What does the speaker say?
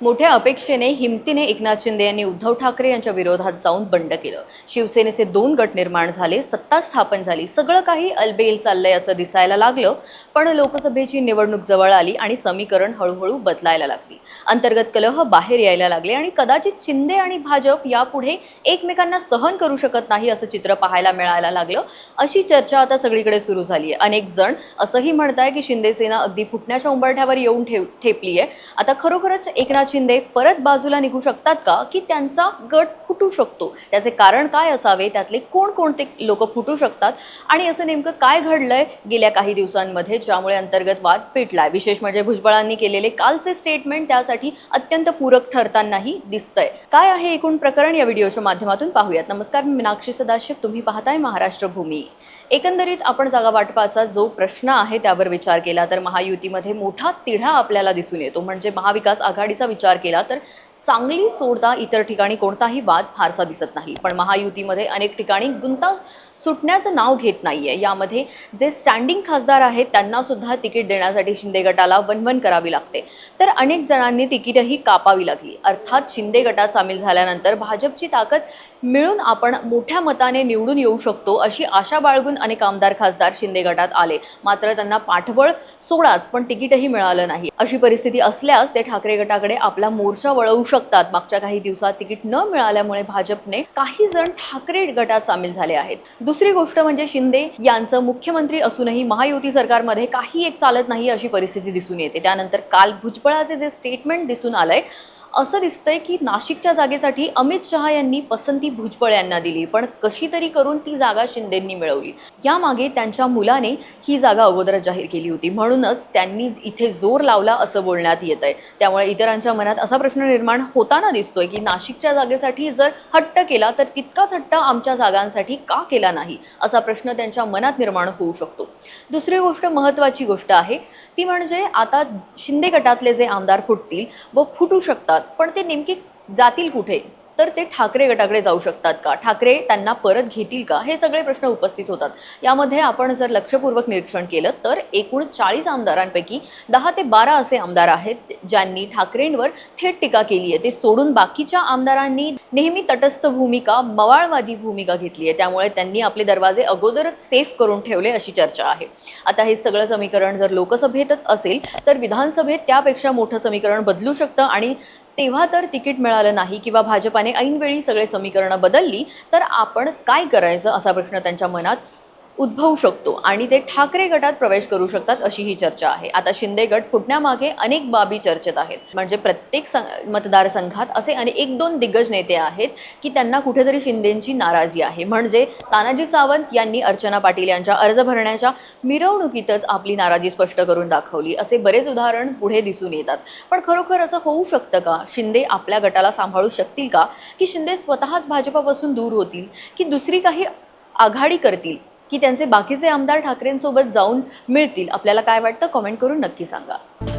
मोठ्या अपेक्षेने हिमतीने एकनाथ शिंदे यांनी उद्धव ठाकरे यांच्या विरोधात जाऊन बंड केलं. शिवसेनेचे दोन गट निर्माण झाले सत्ता स्थापन झाली सगळं काही अलबेल चाललंय असं दिसायला लागलं पण लोकसभेची निवडणूक जवळ आली आणि समीकरण हळूहळू बदलायला लागली. अंतर्गत कलह बाहेर यायला लागले आणि कदाचित शिंदे आणि भाजप यापुढे एकमेकांना सहन करू शकत नाही असं चित्र पाहायला मिळायला लागलं. अशी चर्चा आता सगळीकडे सुरू झाली आहे अनेक जण असंही म्हणताय की शिंदे सेना अगदी फुटण्याच्या उंबरठ्यावर येऊन ठेव ठेपली आहे आता खरोखरच एकनाथ शिंदे परत बाजूला निघू शकतात का? की त्यांचा गट फुटू शकतो? त्याचे कारण काय असावे? त्यातले कोणकोणते लोक फुटू शकतात? आणि असं नेमकं काय घडलंय गेल्या काही दिवसांमध्ये ज्यामुळे अंतर्गत वाद पेटलाय? विशेष म्हणजे भुजबळांनी केलेले कालचे स्टेटमेंट त्यासाठी अत्यंत पूरक ठरतानाही दिसतंय. काय आहे एकूण प्रकरण या व्हिडिओच्या माध्यमातून पाहूयात. नमस्कार मी मीनाक्षी सदाशिव. तुम्ही पाहताय महाराष्ट्र भूमी. एकंदरीत आपण जागा वाटपाचा जो प्रश्न आहे त्यावर विचार केला तर महायुतीमध्ये मोठा तिढा आपल्याला दिसून येतो. म्हणजे महाविकास आघाडीचा विचार केला तर सांगली सोडता इतर ठिकाणी कोणताही वाद फारसा दिसत नाही. पण महायुतीमध्ये अनेक ठिकाणी गुंता सुटण्याचं नाव घेत नाहीये. यामध्ये जे स्टँडिंग खासदार आहेत त्यांना सुद्धा तिकीट देण्यासाठी शिंदे गटाला वनवन करावी लागते. तर अनेक जणांनी तिकीटही कापावी लागली. अर्थात शिंदे गटात सामील झाल्यानंतर भाजपची ताकद मिळून आपण मोठ्या मताने निवडून येऊ शकतो अशी आशा बाळगून अनेक आमदार खासदार शिंदे गटात आले. मात्र त्यांना पाठबळ सोडाच पण तिकीटही मिळालं नाही. अशी परिस्थिती असल्यास ते ठाकरे गटाकडे आपला मोर्चा वळवू शकतात. मागच्या काही दिवसात तिकीट न मिळाल्यामुळे भाजपने काही जण ठाकरे गटात सामील झाले आहेत. दुसरी गोष्ट म्हणजे शिंदे यांचं मुख्यमंत्री असूनही महायुती सरकारमध्ये काही एक चालत नाही अशी परिस्थिती दिसून येते. त्यानंतर काल भुजबळाचे जे स्टेटमेंट दिसून आलंय असं दिसतंय की नाशिकच्या जागेसाठी अमित शहा यांनी पसंती भुजबळ यांना दिली पण कशी तरी करून ती जागा शिंदेंनी मिळवली. यामागे त्यांच्या मुलाने ही जागा अगोदर जाहीर केली होती. म्हणूनच त्यांनी इथे जोर लावला असं बोलण्यात येत आहे त्यामुळे इतरांच्या मनात असा प्रश्न निर्माण होताना दिसतोय की नाशिकच्या जागेसाठी जर हट्ट केला तर तितकाच हट्ट आमच्या जागांसाठी का केला नाही? असा प्रश्न त्यांच्या मनात निर्माण होऊ शकतो. दुसरी गोष्ट महत्त्वाची गोष्ट आहे ती म्हणजे आता शिंदे गटातले जे आमदार फुटतील व फुटू शकतात पण ते नेमके जातील कुठे? तर ते ठाकरे गटाकडे जाऊ शकतात का? ठाकरे त्यांना परत घेतील का? हे सगळे प्रश्न उपस्थित होतात. यामध्ये आपण जर लक्षपूर्वक निरीक्षण केलं तर एकूण चाळीस आमदारांपैकी दहा ते बारा असे आमदार आहेत ज्यांनी ठाकरेंवर थेट टीका केली आहे. ते सोडून बाकीच्या आमदारांनी नेहमी तटस्थ भूमिका मवाळवादी भूमिका घेतली आहे. त्यामुळे त्यांनी आपले दरवाजे अगोदरच सेफ करून ठेवले अशी चर्चा आहे. आता हे सगळं समीकरण जर लोकसभेतच असेल तर विधानसभेत त्यापेक्षा मोठं समीकरण बदलू शकतं आणि तेव्हा तर तिकीट मिळालं नाही किंवा भाजपाने ऐनवेळी सगळे समीकरणं बदलली तर आपण काय करायचं असा प्रश्न त्यांच्या मनात? उद्भवू शकतो आणि ते ठाकरे गटात प्रवेश करू शकतात अशी ही चर्चा आहे. आता शिंदे गट फुटण्यामागे अनेक बाबी चर्चेत आहेत. म्हणजे प्रत्येक सं- मतदारसंघात असे अनेक एक दोन दिग्गज नेते आहेत की त्यांना कुठेतरी शिंदेची नाराजी आहे. म्हणजे तानाजी सावंत यांनी अर्चना पाटील यांच्या अर्ज भरण्याच्या मिरवणुकीतच आपली नाराजी स्पष्ट करून दाखवली. असे बरेच उदाहरण पुढे दिसून येतात. पण खरोखर असं होऊ शकतं का? शिंदे आपल्या गटाला सांभाळू शकतील का? की शिंदे स्वतःच भाजपापासून दूर होतील? की दुसरी काही आघाडी करतील? की त्यांचे बाकीचे आमदार ठाकरेंसोबत जाऊन मिळतील. आपल्याला काय वाटतं? कमेंट करून नक्की सांगा.